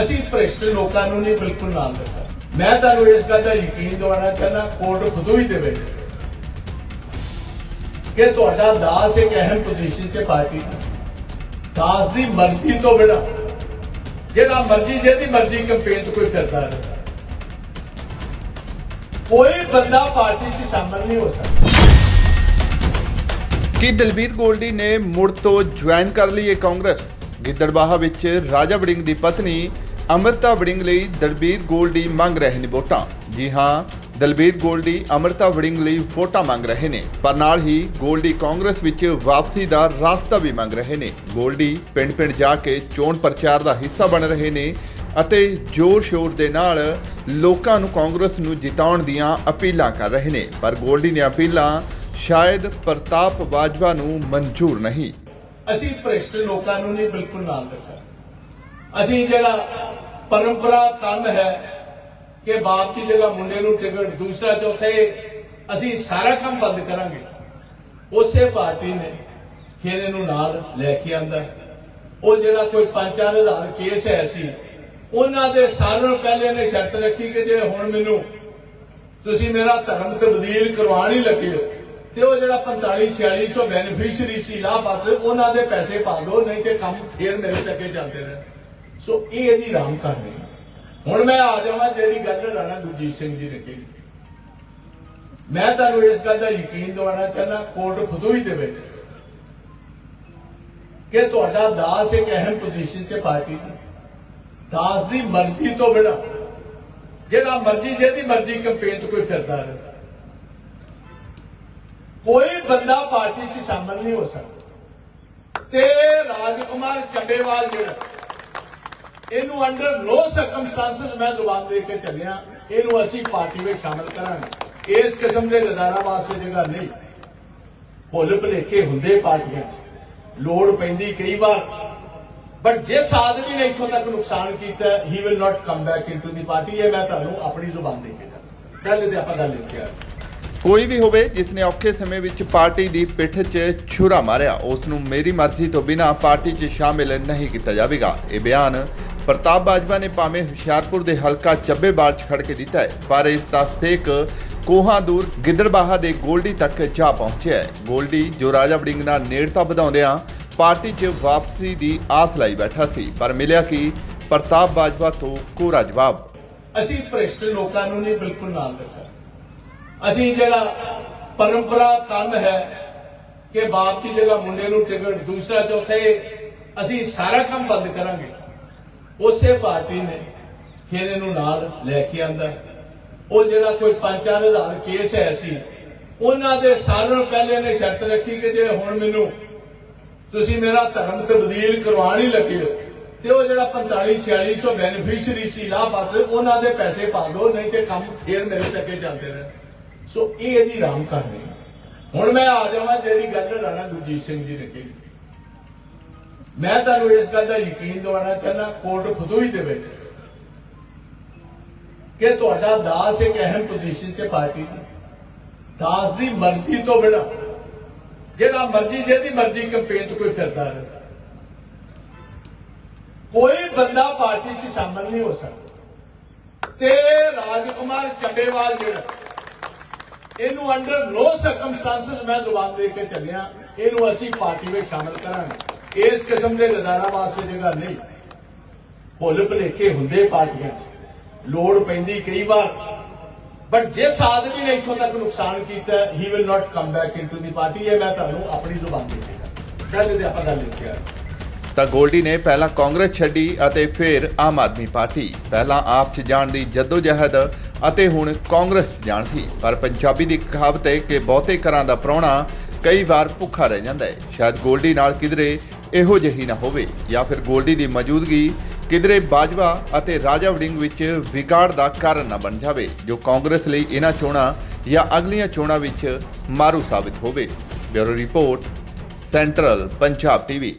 ਅਸੀਂ ਭ੍ਰਿਸ਼ਟ ਲੋਕਾਂ ਨੂੰ ਨਹੀਂ, ਬਿਲਕੁਲ ਨਾਲ ਰੱਖਿਆ ਮੈਂ ਤੁਹਾਨੂੰ ਇਸ ਗੱਲ ਦਾ ਯਕੀਨ ਦਿਵਾਉਣਾ ਚਾਹੁੰਦਾ, ਕੋਰਟ ਖੁਦੂਈ ਦੇ ਵਿੱਚ ਕਿ ਤੁਹਾਡਾ ਦਾਸ ਇੱਕ ਅਹਿਮ ਪੋਜੀਸ਼ਨ 'ਚ ਪਾਰਟੀ ਦਾਸ ਦੀ ਮਰਜ਼ੀ ਤੋਂ ਬਿਨਾਂ, ਜਿਹੜਾ ਮਰਜ਼ੀ, ਜਿਹਦੀ ਮਰਜ਼ੀ ਕੰਪੇਨ 'ਚ ਕੋਈ ਕਰਦਾ ਰਹੇ। ਕੋਈ ਬੰਦਾ ਪਾਰਟੀ 'ਚ ਸ਼ਾਮਲ ਨਹੀਂ ਹੋ ਸਕਦਾ। ਕੀ ਦਲਬੀਰ ਗੋਲਡੀ ਨੇ ਮੁੜ ਤੋਂ ਜੁਆਇਨ ਕਰ ਲਈ ਹੈ ਕਾਂਗਰਸ? ਗਿੱਦੜਬਾਹਾ ਵਿੱਚ ਰਾਜਾ ਵੜਿੰਗ ਦੀ ਪਤਨੀ ਅਮਰਤਾ ਵੜਿੰਗ ਲਈ ਦਲਬੀਰ ਗੋਲਡੀ ਮੰਗ ਰਹੇ ਨੇ ਵੋਟਾਂ। ਜੀ ਹਾਂ, ਦਲਬੀਰ ਗੋਲਡੀ ਅਮਰਤਾ ਵੜਿੰਗ ਲਈ ਵੋਟਾਂ ਮੰਗ ਰਹੇ ਨੇ, ਪਰ ਨਾਲ ਹੀ ਗੋਲਡੀ ਕਾਂਗਰਸ ਵਿੱਚ ਵਾਪਸੀ ਦਾ ਰਾਸਤਾ ਵੀ ਮੰਗ ਰਹੇ ਨੇ। ਗੋਲਡੀ ਪਿੰਡ-ਪਿੰਡ ਜਾ ਕੇ ਚੋਣ ਪ੍ਰਚਾਰ ਦਾ ਹਿੱਸਾ ਬਣ ਰਹੇ ਨੇ ਅਤੇ ਜ਼ੋਰ-ਸ਼ੋਰ ਦੇ ਨਾਲ ਲੋਕਾਂ ਨੂੰ ਕਾਂਗਰਸ ਨੂੰ ਜਿਤਾਉਣ ਦੀਆਂ ਅਪੀਲਾਂ ਕਰ ਰਹੇ ਨੇ। ਪਰ ਗੋਲਡੀ ਦੀਆਂ ਅਪੀਲਾਂ ਸ਼ਾਇਦ ਪ੍ਰਤਾਪ ਬਾਜਵਾ ਨੂੰ ਮਨਜ਼ੂਰ ਨਹੀਂ। ਅਸੀਂ ਭ੍ਰਿਸ਼ਟ ਲੋਕਾਂ ਨੂੰ ਨਹੀਂ ਬਿਲਕੁਲ ਨਾਲ ਰੱਖਿਆ। ਅਸੀਂ ਜਿਹੜਾ ਪਰੰਪਰਾ ਕੰਮ ਹੈ ਕਿ ਬਾਪ ਦੀ ਜਗ੍ਹਾ ਮੁੰਡੇ ਨੂੰ ਟਿਕਟ, ਦੂਸਰਾ, ਚੌਥੇ, ਅਸੀਂ ਸਾਰਾ ਕੰਮ ਬੰਦ ਕਰਾਂਗੇ। ਉਸੇ ਪਾਰਟੀ ਨੇ ਫਿਰ ਇਹਨੂੰ ਨਾਲ ਲੈ ਕੇ ਆਂਦਾ ਉਹ ਜਿਹੜਾ ਕੋਈ 5-4000 ਕੇਸ ਹੈ ਸੀ, ਉਹਨਾਂ ਦੇ ਸਾਰਿਆਂ ਨੂੰ ਪਹਿਲੇ ਨੇ ਸ਼ਰਤ ਰੱਖੀ ਕਿ ਜੇ ਹੁਣ ਮੈਨੂੰ ਤੁਸੀਂ ਮੇਰਾ ਧਰਮ ਤਬਦੀਲ ਕਰਵਾਉਣ ਹੀ ਲੱਗੇ ਹੋ ਤੇ ਉਹ ਜਿਹੜਾ 45 4600 ਬੈਨੀਫੀਸ਼ੀਅਰੀ ਸੀ, ਲਾਭਪਾਤਰੀ, ਉਹਨਾਂ ਦੇ ਪੈਸੇ ਪਾ ਦਿਓ, ਨਹੀਂ ਤੇ ਕੰਮ ਫੇਰ ਮੇਰੇ ਤੱਕੇ ਚੱਲਦੇ ਰਹਿਣ ਸੋ ਇਹ ਇਹਦੀ ਰਾਮ ਕਰਨੀ ਹੁਣ ਮੈਂ ਆ ਜਾਵਾਂ, ਜਿਹੜੀ ਗੱਲ ਰਾਣਾ ਗੁਰਜੀਤ ਸਿੰਘ ਜੀ ਨੇ ਕਹੀ। ਮੈਂ ਤੁਹਾਨੂੰ ਇਸ ਗੱਲ ਦਾ ਯਕੀਨ ਦਿਵਾਉਣਾ ਚਾਹੁੰਦਾ, ਕੋਰਟ ਖੁਦੂਈ ਦੇ ਵਿੱਚ, ਕਿ ਤੁਹਾਡਾ ਦਾਸ ਇੱਕ ਅਹਿਮ ਪੋਜੀਸ਼ਨ 'ਚ ਪਾਰਟੀ ਦਾ। ਦਾਸ ਦੀ ਮਰਜ਼ੀ ਤੋਂ ਬਿਨਾਂ, ਜਿਹੜਾ ਮਰਜ਼ੀ ਜਿਹਦੀ ਮਰਜ਼ੀ ਕੰਪੇਨ 'ਚ ਕੋਈ ਫਿਰਦਾ ਰਹੇ। ਕੋਈ ਬੰਦਾ ਪਾਰਟੀ 'ਚ ਸ਼ਾਮਲ ਨਹੀਂ ਹੋ ਸਕਦਾ। ਤੇ ਰਾਜਕੁਮਾਰ ਚੱਬੇਵਾਲ ਜਿਹੜਾ, ਇਹਨੂੰ ਅੰਡਰ ਨੋ ਸਰਕਮਸਟੈਂਸਸ ਮੈਂ ਜ਼ੁਬਾਨ ਦੇ ਕੇ ਚੱਲਿਆ, ਇਹਨੂੰ ਅਸੀਂ ਪਾਰਟੀ ਵਿੱਚ ਸ਼ਾਮਲ ਕਰਾਂਗੇ। ਇਸ ਕਿਸਮ ਦੇ ਗਦਾਰਾਂ ਵਾਸਤੇ ਜਗ੍ਹਾ ਨਹੀਂ। ਭੁੱਲ ਭੁਲੇਖੇ ਹੁੰਦੇ ਪਾਰਟੀਆਂ 'ਚ। ਲੋੜ ਪੈਂਦੀ ਕਈ ਵਾਰ। ਬਟ ਜਿਸ ਆਦਮੀ ਨੇ ਇੱਥੋਂ ਤੱਕ ਨੁਕਸਾਨ ਕੀਤਾ he will not come back into the party ਇਹ ਮੈਂ ਤੁਹਾਨੂੰ ਆਪਣੀ ਜ਼ੁਬਾਨ ਦੇ ਕੇ ਕਹਿੰਦਾ ਪਹਿਲੇ ਤੇ ਆਪਾਂ ਗੱਲ ਲਿਖਿਆ ਆ ਕੋਈ ਵੀ ਹੋਵੇ ਜਿਸ ਨੇ ਔਖੇ ਸਮੇਂ ਵਿੱਚ ਪਾਰਟੀ ਦੀ ਪਿੱਠ 'ਚ ਛੁਰਾ ਮਾਰਿਆ ਉਸ ਨੂੰ ਮੇਰੀ ਮਰਜ਼ੀ ਤੋਂ ਬਿਨਾਂ ਪਾਰਟੀ 'ਚ ਸ਼ਾਮਿਲ ਨਹੀਂ ਕੀਤਾ ਜਾਵੇਗਾ। ਇਹ ਬਿਆਨ ਪ੍ਰਤਾਪ ਬਾਜਵਾ ਨੇ ਭਾਵੇਂ ਹੁਸ਼ਿਆਰਪੁਰ ਦੇ ਹਲਕਾ ਚੱਬੇ ਚੱਬੇਵਾਲ 'ਚ ਖੜ ਕੇ ਦਿੱਤਾ ਹੈ, ਪਰ ਇਸ ਦਾ ਸੇਕ ਕੋਹਾਂ ਦੂਰ ਗਿੱਦੜਬਾਹਾ ਦੇ ਗੋਲਡੀ ਤੱਕ ਜਾ ਪਹੁੰਚਿਆ ਹੈ। ਗੋਲਡੀ, ਜੋ ਰਾਜਾ ਵੜਿੰਗ ਨਾਲ ਨੇੜਤਾ ਵਧਾਉਂਦਿਆਂ ਪਾਰਟੀ 'ਚ ਵਾਪਸੀ ਦੀ ਆਸ ਲਾਈ ਬੈਠਾ ਸੀ, ਪਰ ਮਿਲਿਆ ਕਿ ਪ੍ਰਤਾਪ ਬਾਜਵਾ ਤੋਂ ਕੋਰਾ ਜਵਾਬ। ਅਸੀਂ ਭ੍ਰਿਸ਼ਟ ਲੋਕਾਂ ਨੂੰ ਨਹੀਂ, ਬਿਲਕੁਲ ਨਾਲ ਰੱਖਿਆ ਅਸੀਂ ਜਿਹੜਾ ਪਰੰਪਰਾ ਕੰਮ ਹੈ ਕਿ ਬਾਪ ਦੀ ਜਗ੍ਹਾ ਮੁੰਡੇ ਨੂੰ ਟਿਕਟ, ਦੂਸਰਾ ਚੌਥੇ ਅਸੀਂ ਸਾਰਾ ਕੰਮ ਬੰਦ ਕਰਾਂਗੇ। ਉਸੇ ਪਾਰਟੀ ਨੇ ਫਿਰ ਇਹਨੂੰ ਨਾਲ ਲੈ ਕੇ ਆਂਦਾ। ਉਹ ਜਿਹੜਾ ਕੋਈ 5-4000 ਕੇਸ ਹੈ ਸੀ, ਉਹਨਾਂ ਦੇ ਸਾਰਿਆਂ ਨੂੰ ਪਹਿਲੇ ਨੇ ਸ਼ਰਤ ਰੱਖੀ ਕਿ ਜੇ ਹੁਣ ਮੈਨੂੰ ਤੁਸੀਂ ਮੇਰਾ ਧਰਮ ਤਬਦੀਲ ਕਰਵਾਉਣ ਹੀ ਲੱਗੇ ਹੋ, ਤੇ ਉਹ ਜਿਹੜਾ 45 4600 ਬੈਨੀਫੀਸ਼ੀਅਰੀ ਸੀ ਲਾਭਪਾਤਰੀ, ਉਹਨਾਂ ਦੇ ਪੈਸੇ ਪਾ ਦਿਓ, ਨਹੀਂ ਤੇ ਕੰਮ ਫੇਰ ਮੇਰੇ ਤੱਕੇ ਚੱਲਦੇ ਰਹਿਣ। ਸੋ ਇਹ ਇਹਦੀ ਰਾਮ ਕਰਨੀ ਹੁਣ ਮੈਂ ਆ ਜਾਵਾਂ ਜਿਹੜੀ ਗੱਲ ਰਾਣਾ ਗੁਰਜੀਤ ਸਿੰਘ ਜੀ ਨੇ ਕਹੀ। ਮੈਂ ਤੁਹਾਨੂੰ ਇਸ ਗੱਲ ਦਾ ਯਕੀਨ ਦਿਵਾਉਣਾ ਚਾਹੁੰਦਾ, ਕੋਰਟ ਖੁਦੂਈ ਦੇ ਵਿੱਚ, ਕਿ ਤੁਹਾਡਾ ਦਾਸ ਇੱਕ ਅਹਿਮ ਪੋਜੀਸ਼ਨ 'ਚ ਪਾਰਟੀ ਦਾ। ਦਾਸ ਦੀ ਮਰਜ਼ੀ ਤੋਂ ਬਿਨਾਂ, ਜਿਹੜਾ ਮਰਜ਼ੀ, ਜਿਹਦੀ ਮਰਜ਼ੀ ਕੰਪੇਨ 'ਚ ਕੋਈ ਫਿਰਦਾ ਰਹੇ। ਕੋਈ ਬੰਦਾ ਪਾਰਟੀ 'ਚ ਸ਼ਾਮਲ ਨਹੀਂ ਹੋ ਸਕਦਾ। ਤੇ ਰਾਜਕੁਮਾਰ ਚੱਬੇਵਾਲ ਜਿਹੜਾ ਇਹਨੂੰ ਅੰਡਰ ਨੋ ਸਰਕਮਸਟੈਂਸਸ ਮੈਂ ਜ਼ੁਬਾਨ ਦੇ ਕੇ ਚੱਲਿਆ। ਇਹਨੂੰ ਅਸੀਂ ਪਾਰਟੀ ਵਿੱਚ ਸ਼ਾਮਲ ਕਰਾਂਗੇ। ਇਸ ਕਿਸਮ ਦੇ ਗਦਾਰਾਂ ਵਾਸਤੇ ਜਗ੍ਹਾ ਨਹੀਂ। ਭੁੱਲ ਭੁਲੇਖੇ ਹੁੰਦੇ ਪਾਰਟੀਆਂ 'ਚ। ਲੋੜ ਪੈਂਦੀ ਕਈ ਵਾਰ। ਬਟ ਜਿਸ ਆਦਮੀ ਨੇ ਇੱਥੋਂ ਤੱਕ ਨੁਕਸਾਨ ਕੀਤਾ he will not come back into the party ਇਹ ਮੈਂ ਤੁਹਾਨੂੰ ਆਪਣੀ ਜ਼ੁਬਾਨ ਦੇ ਕੇ ਕਹਿੰਦਾ ਤੇ ਆਪਾਂ ਗੱਲ ਲਿਖਿਆ ਤਾਂ ਗੋਲਡੀ ਨੇ ਪਹਿਲਾਂ ਕਾਂਗਰਸ ਛੱਡੀ ਅਤੇ ਫਿਰ ਆਮ ਆਦਮੀ ਪਾਰਟੀ। ਪਹਿਲਾਂ ਆਪ 'ਚ ਜਾਣ ਦੀ ਜਦੋਜਹਿਦ ਅਤੇ ਹੁਣ ਕਾਂਗਰਸ 'ਚ ਜਾਣ ਦੀ। ਪਰ ਪੰਜਾਬੀ ਦੀ ਕਹਾਵਤ ਹੈ ਕਿ ਬਹੁਤੇ ਘਰਾਂ ਦਾ ਪ੍ਰਾਹੁਣਾ ਕਈ ਵਾਰ ਭੁੱਖਾ ਰਹਿ ਜਾਂਦਾ ਹੈ। ਸ਼ਾਇਦ ਗੋਲਡੀ ਨਾਲ ਕਿਧਰੇ ਇਹੋ ਜਿਹੀ ਨਾ ਹੋਵੇ ਜਾਂ ਫਿਰ ਗੋਲਡੀ ਦੀ ਮੌਜੂਦਗੀ ਕਿਧਰੇ ਬਾਜਵਾ ਅਤੇ ਰਾਜਾ ਵੜਿੰਗ ਵਿੱਚ ਵਿਗਾੜ ਦਾ ਕਾਰਨ ਨਾ ਬਣ ਜਾਵੇ, ਜੋ ਕਾਂਗਰਸ ਲਈ ਇਹਨਾਂ ਚੋਣਾਂ ਜਾਂ ਅਗਲੀਆਂ ਚੋਣਾਂ ਵਿੱਚ ਮਾਰੂ ਸਾਬਿਤ ਹੋਵੇ। Bureau report, central Punjab TV.